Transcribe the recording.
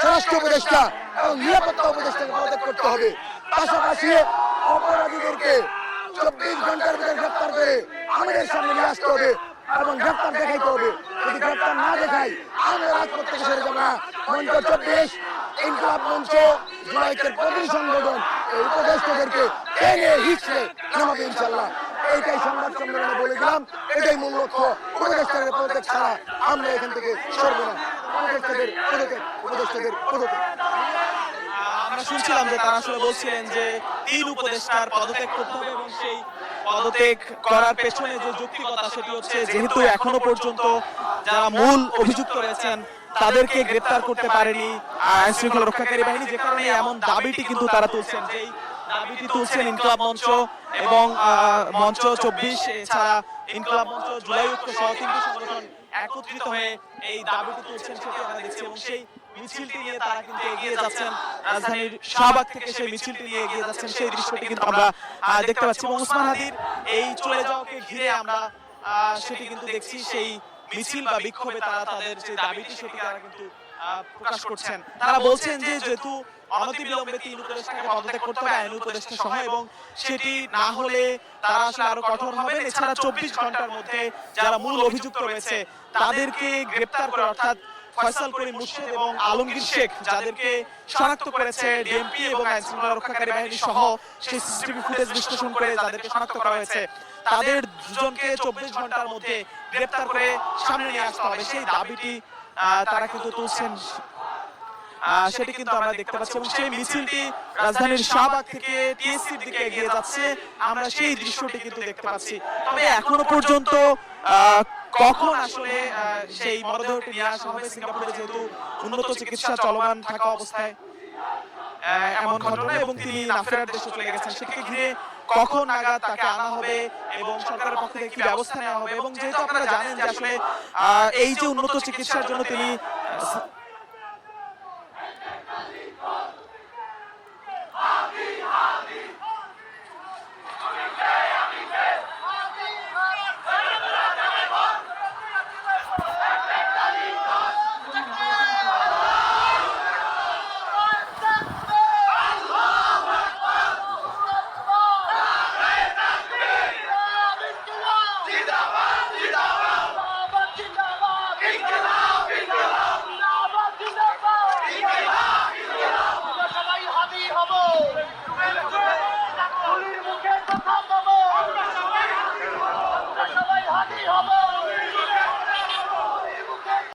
স্বরাষ্ট্র উপদেষ্টা এবং নিরাপত্তা উপদেষ্টাকে পদত্যাগ করতে হবে। পাশাপাশি অপরাধীদেরকে চব্বিশ ঘণ্টার ভিতরে গ্রেপ্তার করে আমাদের সামনে নিয়ে আসতে হবে এবং গ্রেপ্তার দেখাইতে হবে। যদি গ্রেপ্তার না দেখাই আমরা রাজপথ থেকে সরে যাব না। মঞ্চ চব্বিশ, ইনকলাব মঞ্চ জুলাইকের প্রতিনিধি সংগঠন এই উপদেষ্টাদেরকে টেনে হিচড়ে নামাবে ইনশাল্লাহ এইটাই সংবাদ সম্মেলনে বলে দিলাম। এটাই মূল লক্ষ্য। উপদেষ্টাদের পদত্যাগ ছাড়া আমরা এখান থেকে সরব না। উপদেষ্টাদের উপদেষ্টাদের আমরা শুনছিলাম যে তারা আসলে বলছিলেন যে তিন উপদেষ্টার পদত্যাগ করতে হবে এবং সেই পদত্যাগ করার পেছনে যে যৌক্তিকতা সেটি হচ্ছে, যেহেতু এখনও পর্যন্ত যারা মূল অভিযুক্ত রয়েছেন, তাদেরকে গ্রেপ্তার করতে পারেনি আইন শৃঙ্খলা রক্ষাকারী বাহিনী, যে কারণে এমন দাবিটি কিন্তু তারা তুলছেন যেই দাবিটি তুলছেন ইনকলাব মঞ্চ এবং মঞ্চ চব্বিশ, এছাড়া ইনকলাব মঞ্চ জুলাই ঐক্য সহ তিনটি সংগঠন একত্রিত হয়ে এই দাবিটি তুলছেন সেটি আমরা দেখছি। এবং সেই মিছিলটি নিয়ে তারা কিন্তু এগিয়ে যাচ্ছেন। রাজধানীর শাহবাগ থেকে সেই মিছিলটি নিয়ে এগিয়ে যাচ্ছেন, সেই দৃশ্যটি কিন্তু আমরা দেখতে পাচ্ছি। এবং উসমান হাদির এই চলে যাওয়াকে ঘিরে আমরা সেটি কিন্তু দেখছি। সেই মিছিল বা বিক্ষোভে তারা তাদের যে দাবিটি, সেটি তারা কিন্তু প্রকাশ করছেন। তারা বলছেন যে যেহেতু অনতিবিলম্বে তিন উপদেষ্টাকে পদত্যাগ করতে হবে আইন উপদেষ্টা সহ এবং সেটি না হলে তারা আসলে আরও কঠোর হবেন এছাড়া চব্বিশ ঘণ্টার মধ্যে যারা মূল অভিযুক্ত রয়েছে তাদেরকে গ্রেপ্তার করে অর্থাৎ ফয়সাল করিম মুর্শিদ এবং আলমগীর শেখ যাদেরকে শনাক্ত করেছে ডিএমপি এবং আইন শৃঙ্খলা রক্ষাকারী বাহিনী সহ সেই সিসিটিভি ফুটেজ বিশ্লেষণ করে যাদেরকে শনাক্ত করা হয়েছে তাদের দুজনকে চব্বিশ ঘণ্টার মধ্যে গ্রেপ্তার করে সামনে নিয়ে আসতে হবে সেই দাবিটি তারা কিন্তু তুলছেন। সেটি কিন্তু আমরা দেখতে পাচ্ছি এবং সেই মিছিলটি রাজধানীর শাহবাগ থেকে টিএসসির দিকে এগিয়ে যাচ্ছে। আমরা সেই দৃশ্যটি কিন্তু দেখতে পাচ্ছি। তবে এখনও পর্যন্ত কখন আসলে সেই মরদেহটি নিয়ে আসা হবে সিঙ্গাপুরে যেহেতু উন্নত চিকিৎসা চলমান থাকা অবস্থায় আহ, এমন ঘটনা এবং তিনি না ফেরার দেশে চলে গেছেন। সেটাকে ঘিরে কখন নাগাদ তাকে আনা হবে এবং সরকারের পক্ষ থেকে কি ব্যবস্থা নেওয়া হবে? এবং যেহেতু আপনারা জানেন যে আসলে আহ, এই যে উন্নত চিকিৎসার জন্য তিনি